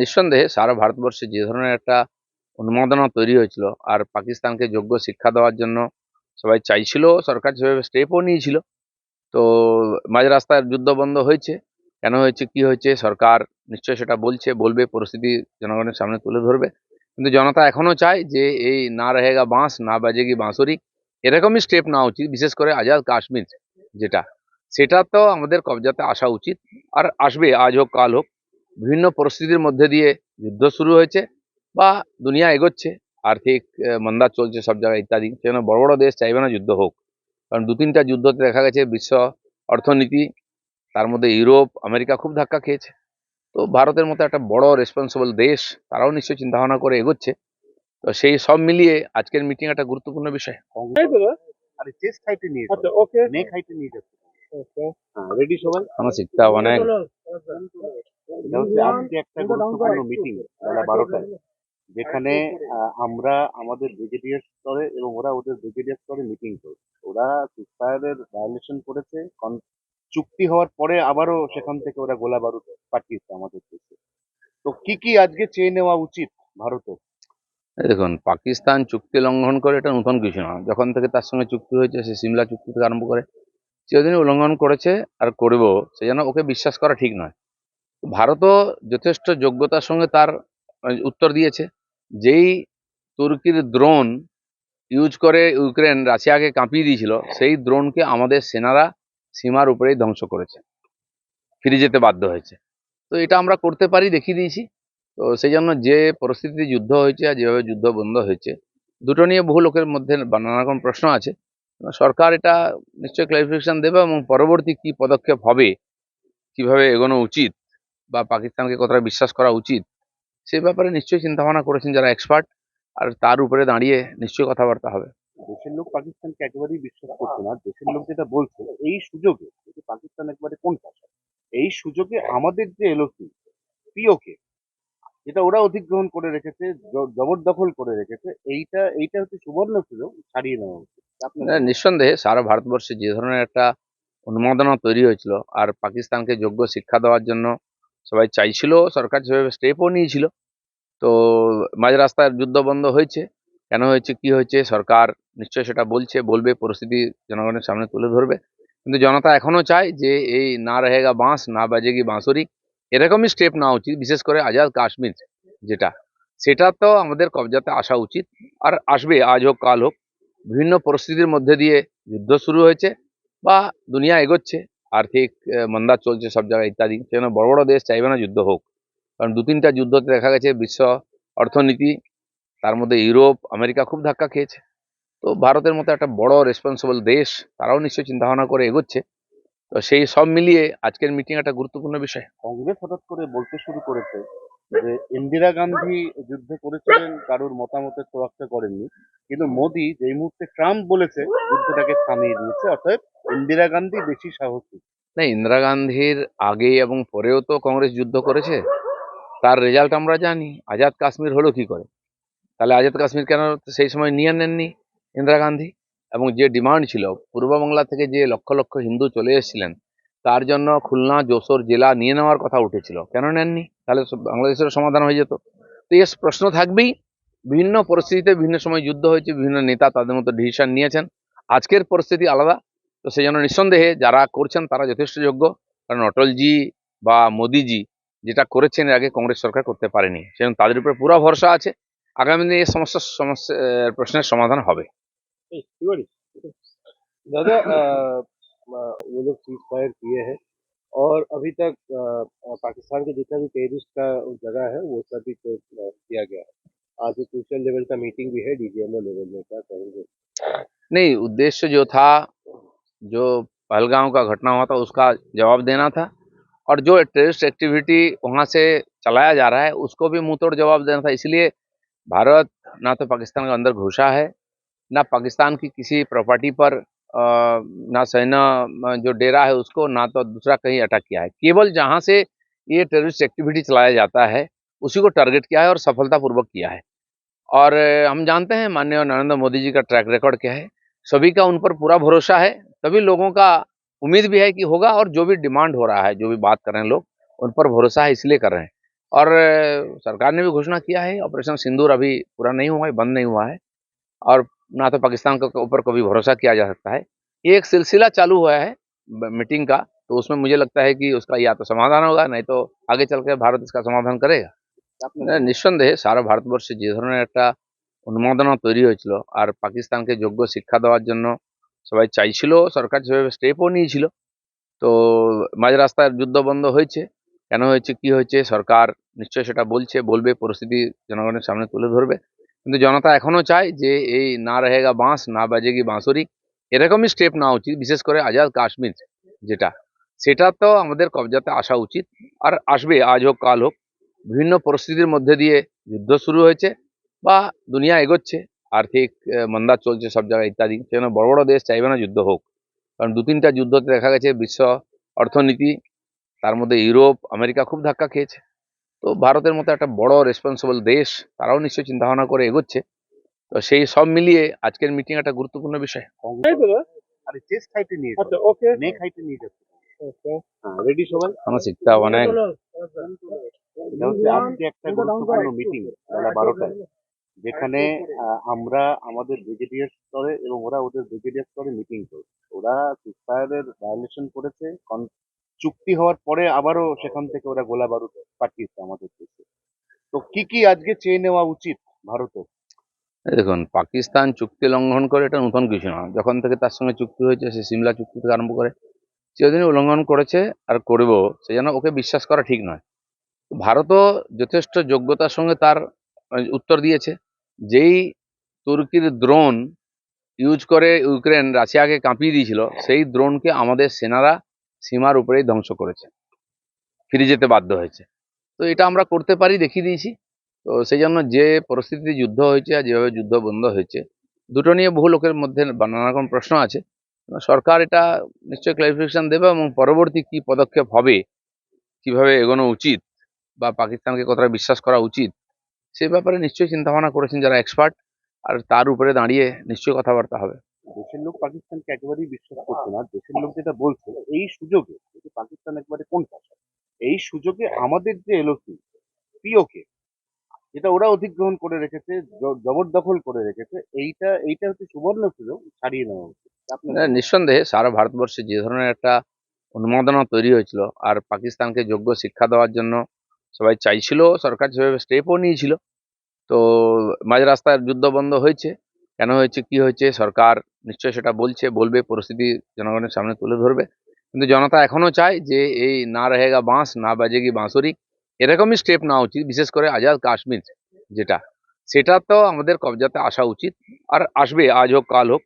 নিঃসন্দেহে সারা ভারতবর্ষে যে ধরনের একটা উন্মাদনা তৈরি হয়েছিল আর পাকিস্তানকে যোগ্য শিক্ষা দেওয়ার জন্য সবাই চাইছিল, সরকার সেভাবে স্টেপও নিয়েছিল, তো মাঝ রাস্তায় যুদ্ধ বন্ধ হয়েছে। কেন হয়েছে, কি হয়েছে, সরকার নিশ্চয়ই সেটা বলছে, বলবে, পরিস্থিতি জনগণের সামনে তুলে ধরবে। কিন্তু জনতা এখনও চায় যে এই না রহেগা বাঁশ, না বাজেগি বাঁশুরি এরকমই স্টেপ নেওয়া উচিত, বিশেষ করে আজাদ কাশ্মীর যেটা। সেটা তো আমাদের কবজাতে আসা উচিত, আর আসবে, আজ হোক, কাল হোক। বিভিন্ন পরিস্থিতির মধ্যে দিয়ে যুদ্ধ শুরু হয়েছে বা দুনিয়া এগোচ্ছে আর্থিক মন্দা চলছে সব জায়গায় ইত্যাদি। সেজন্য বড় বড় দেশ চাইবে না যুদ্ধ হোক। কারণ দু তিনটা যুদ্ধতে দেখা গেছে বিশ্ব অর্থনীতি তার মধ্যে ইউরোপ আমেরিকা খুব ধাক্কা খেয়েছে। তো ভারতের মতো একটা বড় রেসপন্সিবল দেশ তারাও নিশ্চয়ই চিন্তা ভাবনা করে এগোচ্ছে। তো সেই সব মিলিয়ে আজকের মিটিং একটা গুরুত্বপূর্ণ বিষয়। আরে চেস্ট হাইটে নিয়ে আচ্ছা ওকে নেক হাইটে নিয়ে যাচ্ছে রেডি সবাই? আমার শিখতে হবে অনেক আজকে একটা গুরুত্বপূর্ণ মিটিং বেলা বারোটায় যেখানে আহ, আমরা আমাদের ব্রিগেডিয়ার স্তরে এবং ওরা ওদের ব্রিগেডিয়ার স্তরে মিটিং করবে। ওরা সিসফায়ারের ভায়োলেশন করেছে চুক্তি হওয়ার পরে আবারও সেখান থেকে ওরা গোলা বারুদ পাঠিয়েছে আমাদের দেশে। তো কি কি আজকে চেয়ে নেওয়া উচিত ভারতের? দেখুন পাকিস্তান চুক্তি লঙ্ঘন করে এটা নতুন কিছু না। যখন থেকে তার সঙ্গে চুক্তি হয়েছে সে সিমলা চুক্তি থেকে আরম্ভ করে চিরদিনই উল্লঙ্ঘন করেছে আর করব, সেই জন্য ওকে বিশ্বাস করা ঠিক নয়। ভারতও যথেষ্ট যোগ্যতার সঙ্গে তার উত্তর দিয়েছে। যেই তুর্কির দ্রোণ ইউজ করে ইউক্রেন রাশিয়াকে কাঁপিয়ে দিয়েছিল, সেই দ্রোণকে আমাদের সেনারা সীমার উপরেই ধ্বংস করেছে, ফিরে যেতে বাধ্য হয়েছে। তো এটা আমরা করতে পারি, দেখিয়ে দিয়েছি। তো সেই জন্য যে পরিস্থিতিতে যুদ্ধ হয়েছে আর যেভাবে যুদ্ধ বন্ধ হয়েছে, দুটো নিয়ে বহু লোকের মধ্যে নানা রকম প্রশ্ন আছে। সরকার এটা নিশ্চয়ই ক্লারিফিকেশন দেবে এবং পরবর্তী কি পদক্ষেপ হবে, কীভাবে এগোনো উচিত বা পাকিস্তানকে কতটা বিশ্বাস করা উচিত, সে ব্যাপারে নিশ্চয়ই চিন্তা ভাবনা করেছেন যারা এক্সপার্ট আর তার উপরে দাঁড়িয়ে নিশ্চয়ই কথাবার্তা হবে। দেশের লোক পাকিস্তানকে একেবারেই বিশ্বাস করছে না দেশের লোক যেটা বলছে, এই সুযোগে পাকিস্তান একবারে কোন এই সুযোগে আমাদের যে এলওসি, পিওকে যেটা ওরা অধিগ্রহণ করে রেখেছে জবরদখল করে রেখেছে, এইটা এইটা হচ্ছে সুবর্ণ সুযোগ ছাড়িয়ে নেওয়া উচিত। নিঃসন্দেহে সারা ভারতবর্ষে যে ধরনের একটা উন্মাদনা তৈরি হয়েছিল আর পাকিস্তানকে যোগ্য শিক্ষা দেওয়ার জন্য সবাই চাইছিল, সরকার সেভাবে স্টেপও নিয়েছিল। তো মাঝ রাস্তায় যুদ্ধ বন্ধ হয়েছে। কেন হয়েছে, কি হয়েছে, সরকার নিশ্চয়ই সেটা বলছে, বলবে, পরিস্থিতি জনগণের সামনে তুলে ধরবে। কিন্তু জনতা এখনও চায় যে এই না রহেগা বাঁশ, না বাজেগি বাঁশুরি এরকমই স্টেপ নেওয়া উচিত, বিশেষ করে আজাদ কাশ্মীর যেটা, সেটা তো আমাদের কবজাতে আসা উচিত। আর আসবে, আজ হোক, কাল হোক, বিভিন্ন পরিস্থিতির মধ্যে দিয়ে যুদ্ধ শুরু হয়েছে বা দুনিয়া এগোচ্ছে, আর্থিক মন্দা চলছে সব জায়গায়, ইত্যাদি। সেজন্য বড় বড় দেশ চাইবে না যুদ্ধ হোক। কারণ দু তিনটা যুদ্ধতে দেখা গেছে বিশ্ব অর্থনীতি, তার মধ্যে ইউরোপ, আমেরিকা খুব ধাক্কা খেয়েছে। তো ভারতের মতো একটা বড় রেসপন্সিবল দেশ, তারাও নিশ্চয়ই চিন্তা ভাবনা করে এগোচ্ছে। তো সেই সব মিলিয়ে আজকের মিটিং একটা গুরুত্বপূর্ণ বিষয়। কংগ্রেস হঠাৎ করে বলতে শুরু করেছে যে ইন্দিরা গান্ধী যুদ্ধ করেছিলেন কারোর মতামতের তোয়াক্কা করেননি। কিন্তু মোদী যেই মুহূর্তে ট্রাম্প বলেছে যুদ্ধটাকে থামিয়ে দিয়েছে অর্থাৎ ইন্দিরা গান্ধী বেশি সাহসী। না ইন্দিরা গান্ধীর আগে এবং পরেও তো কংগ্রেস যুদ্ধ করেছে। তার রেজাল্ট আমরা জানি। আজাদ কাশ্মীর হলো কি করে? তাহলে আজাদ কাশ্মীর কেন সেই সময় নিয়ে নেননি ইন্দিরা গান্ধী? এবং যে ডিমান্ড ছিল পূর্ববাংলা থেকে যে লক্ষ লক্ষ হিন্দু চলে এসেছিলেন, তার জন্য খুলনা, যশোর জেলা নিয়ে নেওয়ার কথা উঠেছিল। কেন নেননি? তাহলে বাংলাদেশের সমাধান হয়ে যেত। তো এই প্রশ্ন থাকবেই। বিভিন্ন পরিস্থিতিতে বিভিন্ন সময় যুদ্ধ হয়েছে, বিভিন্ন নেতা তাদের মতো ডিসিশন নিয়েছেন। আজকের পরিস্থিতি আলাদা। তো সেই জন্য নিঃসন্দেহে যারা করছেন তারা যথেষ্ট যোগ্য। কারণ অটলজি বা মোদিজি যেটা করেছেন আগে কংগ্রেস সরকার করতে পারেনি। সেজন্য তাদের উপরে পুরো ভরসা আছে। আগামী দিনে এই সমস্যার সমস্যা প্রশ্নের সমাধান হবে। दादा वो लोग सीज फायर किए हैं और अभी तक अ, पाकिस्तान के जितना भी टेररिस्ट का जगह है वो सभी को किया गया है। आज एक क्रूशियल लेवल का मीटिंग भी है डीजीएमओ लेवल में क्या कहेंगे? नहीं उद्देश्य जो था जो पहलगांव का घटना हुआ था उसका जवाब देना था और जो टेररिस्ट एक्टिविटी वहाँ से चलाया जा रहा है उसको भी मुँह तोड़ जवाब देना था। इसलिए भारत ना तो पाकिस्तान के अंदर घुसा है ना पाकिस्तान की किसी प्रॉपर्टी पर ना सेना जो डेरा है उसको ना तो दूसरा कहीं अटैक किया है। केवल जहाँ से ये टेररिस्ट एक्टिविटी चलाया जाता है, उसी को टारगेट किया है और सफलतापूर्वक किया है। और, हम जानते हैं, माननीय नरेंद्र मोदी जी का ट्रैक रिकॉर्ड क्या है? सभी का उन पर पूरा भरोसा है सभी लोगों का उम्मीद भी है कि होगा और जो भी डिमांड हो रहा है, जो भी बात कर रहे हैं लोग, उन पर भरोसा है इसलिए कर रहे हैं। और, सरकार ने भी घोषणा किया है ऑपरेशन सिंदूर अभी पूरा नहीं हुआ है, बंद नहीं हुआ है। और ना तो पाकिस्तान के ऊपर कभी भरोसा किया जा सकता है। एक सिलसिला चालू हुआ है मीटिंग का तो उसमें मुझे लगता है कि उसका या तो समाधान होगा नहीं तो आगे चल के भारत इसका समाधान करेगा। निस्संदेह सारा भारतवर्ष जे एक उन्मादना तैरी हो पाकिस्तान के योग्य शिक्षा देवार जो सबा चाहो सरकार से स्टेपो नहीं तो मज रास्तार युद्ध बंद हो क्या हो सरकार निश्चय से बोलते बोलने परिस्थिति के सामने तुले धरबे কিন্তু জনতা এখনও চায় যে এই না রহেগা বাঁশ, না বাজেগি বাঁশুরি এরকমই স্টেপ নেওয়া উচিত, বিশেষ করে আজাদ কাশ্মীর যেটা। সেটা তো আমাদের কবজাতে আসা উচিত, আর আসবে, আজ হোক, কাল হোক। বিভিন্ন পরিস্থিতির মধ্যে দিয়ে যুদ্ধ শুরু হয়েছে বা দুনিয়া এগোচ্ছে, আর্থিক মন্দা চলছে সব জায়গায়, ইত্যাদি। সেজন্য বড় বড় দেশ চাইবে না যুদ্ধ হোক। কারণ দু তিনটা যুদ্ধতে দেখা গেছে বিশ্ব অর্থনীতি, তার মধ্যে ইউরোপ, আমেরিকা খুব ধাক্কা খেয়েছে। তো ভারতের মতো একটা বড় রেসপন্সিবল দেশ তারাও নিশ্চয়ই চিন্তা ভাবনা করে এগোচ্ছে। তো সেই সব মিলিয়ে আজকের মিটিং একটা গুরুত্বপূর্ণ বিষয়। আরে চেস্ট হাইটে নিয়ে আচ্ছা ওকে নেক হাইটে নিয়ে যাচ্ছে হ্যাঁ রেডি সবাই? আমরা শিখতে অনেক এটা হচ্ছে আজকে একটা গুরুত্বপূর্ণ মিটিং বেলা বারোটায়। যেখানে আহ, আমরা আমাদের ব্রিগেডিয়ার স্তরে এবং ওরা ওদের ব্রিগেডিয়ার স্তরে মিটিং করবে ওরা সিসফায়ারের ভায়োলেশন করেছে কন- চুক্তি হওয়ার পরে আবারও সেখান থেকে ওরা গোলা বারুদ পাঠিয়েছে আমাদের দেশে। তো কি কি আজকে চেয়ে নেওয়া উচিত ভারতের দেখুন, পাকিস্তান চুক্তি লঙ্ঘন করে এটা নতুন কিছু না যখন থেকে তার সঙ্গে চুক্তি হয়েছে, সে সিমলা চুক্তি থেকে আরম্ভ করে চিরদিনই উল্লঙ্ঘন করেছে আর করবেও সেই জন্য ওকে বিশ্বাস করা ঠিক নয়। ভারতও যথেষ্ট যোগ্যতার সঙ্গে তার উত্তর দিয়েছে। যেই তুর্কির দ্রোণ ইউজ করে ইউক্রেন রাশিয়াকে কাঁপিয়ে দিয়েছিল, সেই দ্রোণকে আমাদের সেনারা সীমার উপরেই ধ্বংস করেছে। ফিরে যেতে বাধ্য হয়েছে। তো এটা আমরা করতে পারি, দেখিয়ে দিয়েছি। তো সেই জন্য যে পরিস্থিতিতে যুদ্ধ হয়েছে আর যেভাবে যুদ্ধ বন্ধ হয়েছে, দুটো নিয়ে বহু লোকের মধ্যে নানা রকম প্রশ্ন আছে। সরকার এটা নিশ্চয়ই ক্লারিফিকেশন দেবে এবং পরবর্তী কি পদক্ষেপ হবে, কীভাবে এগোনো উচিত বা পাকিস্তানকে কতটা বিশ্বাস করা উচিত, সে ব্যাপারে নিশ্চয়ই চিন্তা ভাবনা করেছেন যারা এক্সপার্ট আর তার উপরে দাঁড়িয়ে নিশ্চয়ই কথাবার্তা হবে। দেশের লোক পাকিস্তানকে একেবারেই বিশ্বাস করছে না। দেশের লোক যেটা বলছে, এই সুযোগে যে পাকিস্তান একবারে কোন পাশে এই সুযোগে আমাদের যে এলওসি, পিওকে, যেটা ওরা অধিগ্রহণ করে রেখেছে জবরদখল করে রেখেছে, এইটা এইটা হচ্ছে সুবর্ণ সুযোগ, ছাড়িয়ে নেওয়া উচিত। নিঃসন্দেহে সারা ভারতবর্ষে যে ধরনের একটা উন্মাদনা তৈরি হয়েছিল, আর পাকিস্তানকে যোগ্য শিক্ষা দেওয়ার জন্য সবাই চাইছিল, সরকার সেভাবে স্টেপও নিয়েছিল, তো মাঝ রাস্তায় যুদ্ধ বন্ধ হয়েছে। কেন হয়েছে, কি হয়েছে, সরকার নিশ্চয় সেটা বলছে, বলবে, পরিস্থিতি জনগণের সামনে তুলে ধরবে। কিন্তু জনতা এখনও চায় যে এই না রহেগা বাঁশ, না বাজেগি বাঁশরি এরকমই স্টেপ নেওয়া উচিত, বিশেষ করে আজাদ কাশ্মীর যেটা। সেটা তো আমাদের কবজাতে আসা উচিত, আর আসবে, আজ হোক, কাল হোক।